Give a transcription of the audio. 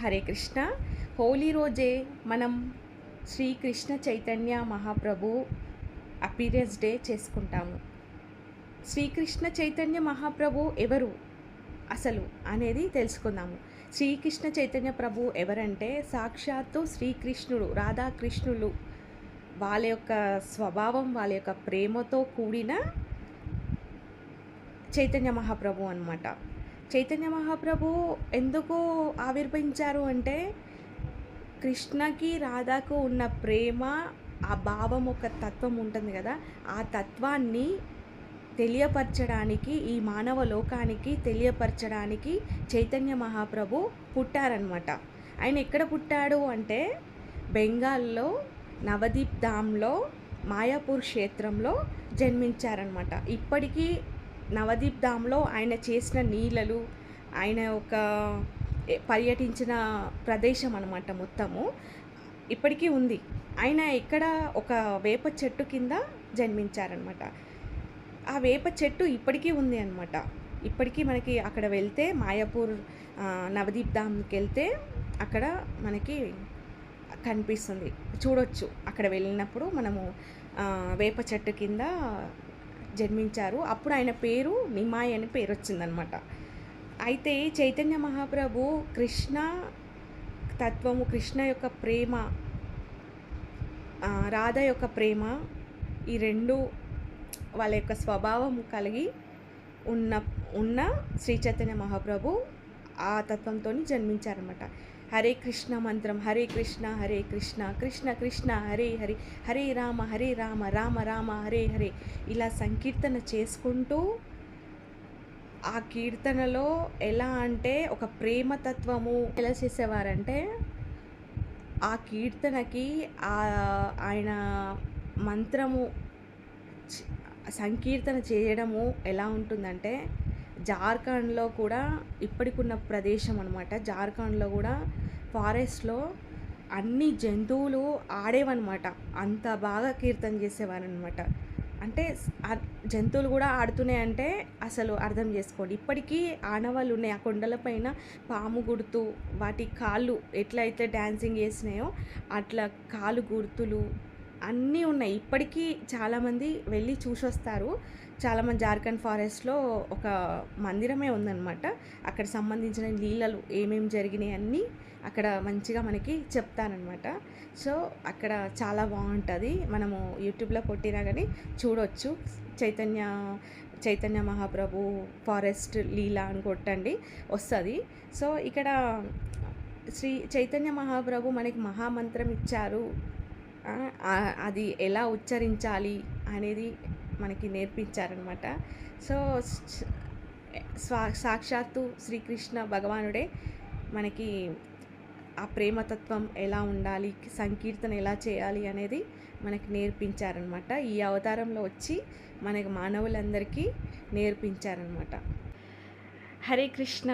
హరే కృష్ణ. హోలీ రోజే మనం Sri Krishna Chaitanya Mahaprabhu appearance day చేసుకుంటాము. శ్రీకృష్ణ చైతన్య మహాప్రభు ఎవరు అసలు అనేది తెలుసుకుందాము. శ్రీకృష్ణ చైతన్య ప్రభు ఎవరంటే సాక్షాత్తు శ్రీకృష్ణుడు రాధాకృష్ణులు వాళ్ళ యొక్క స్వభావం వాళ్ళ యొక్క ప్రేమతో కూడిన చైతన్య మహాప్రభు అనమాట చైతన్య మహాప్రభు ఎందుకు ఆవిర్భవించారు అంటే కృష్ణకి రాధాకు ఉన్న ప్రేమ ఆ భావం ఒక తత్వం ఉంటుంది కదా. ఆ తత్వాన్ని తెలియపరచడానికి ఈ మానవ లోకానికి తెలియపరచడానికి చైతన్య మహాప్రభు పుట్టారనమాట ఆయన ఎక్కడ పుట్టాడు అంటే బెంగాల్లో నవదీప్ ధామ్లో మాయాపూర్ క్షేత్రంలో జన్మించారనమాట ఇప్పటికీ నవదీప్ ధామ్లో ఆయన చేసిన నీళ్ళలు ఆయన ఒక పర్యటించిన ప్రదేశం అనమాట మొత్తము. ఇప్పటికీ ఉంది. ఆయన ఇక్కడ ఒక వేప చెట్టు కింద జన్మించారనమాట ఆ వేప చెట్టు ఇప్పటికీ ఉంది అనమాట ఇప్పటికీ మనకి అక్కడ వెళ్తే మాయాపూర్ నవదీప్ ధామ్కి వెళ్తే అక్కడ మనకి కనిపిస్తుంది. చూడొచ్చు. అక్కడ వెళ్ళినప్పుడు మనము వేప చెట్టు కింద జన్మించారు. అప్పుడు ఆయన పేరు నిమాయ్ అని పేరు వచ్చిందనమాట అయితే చైతన్య మహాప్రభు కృష్ణ తత్వము కృష్ణ యొక్క ప్రేమ రాధ యొక్క ప్రేమ ఈ రెండు వాళ్ళ యొక్క స్వభావం కలిగి ఉన్న ఉన్న శ్రీ చైతన్య మహాప్రభు ఆ తత్వంతో జన్మించారనమాట హరే కృష్ణ మంత్రం హరే కృష్ణ హరే కృష్ణ కృష్ణ కృష్ణ హరే హరి హరే రామ హరే రామ రామ రామ హరే హరే ఇలా సంకీర్తన చేసుకుంటూ ఆ కీర్తనలో ఎలా అంటే ఒక ప్రేమతత్వము ఎలా చేసేవారంటే ఆ కీర్తనకి ఆయన మంత్రము సంకీర్తన చేయడము ఎలా ఉంటుందంటే జార్ఖండ్లో కూడా ఇప్పటికున్న ప్రదేశం అనమాట జార్ఖండ్లో కూడా ఫారెస్ట్లో అన్ని జంతువులు ఆడేవన్నమాట. అంత బాగా కీర్తన చేసేవారనమాట అంటే జంతువులు కూడా ఆడుతున్నాయి అంటే అసలు అర్థం చేసుకోండి. ఇప్పటికీ ఆనవాళ్ళు ఉన్నాయి. ఆ కొండలపైన పాము గుర్తు వాటి కాళ్ళు ఎట్లయితే డ్యాన్సింగ్ చేసినాయో అట్లా కాలు గుర్తులు అన్నీ ఉన్నాయి. ఇప్పటికీ చాలామంది వెళ్ళి చూసి వస్తారు చాలామంది జార్ఖండ్ ఫారెస్ట్లో ఒక మందిరమే ఉందన్నమాట. అక్కడ సంబంధించిన లీలలు ఏమేమి జరిగినాయి అన్నీ అక్కడ మంచిగా మనకి చెప్తానమాట సో అక్కడ చాలా బాగుంటుంది. మనము యూట్యూబ్లో కొట్టినా కానీ చూడవచ్చు చైతన్య చైతన్య మహాప్రభు ఫారెస్ట్ లీలా అని కొట్టండి వస్తుంది. సో ఇక్కడ శ్రీ చైతన్య మహాప్రభు మనకి మహామంత్రం ఇచ్చారు. అది ఎలా ఉచ్చరించాలి అనేది మనకి నేర్పించారనమాట సో స్వా సాక్షాత్తు శ్రీకృష్ణ భగవానుడే మనకి ఆ ప్రేమతత్వం ఎలా ఉండాలి సంకీర్తన ఎలా చేయాలి అనేది మనకి నేర్పించారనమాట ఈ అవతారంలో వచ్చి మనకి మానవులందరికీ నేర్పించారనమాట హరే కృష్ణ.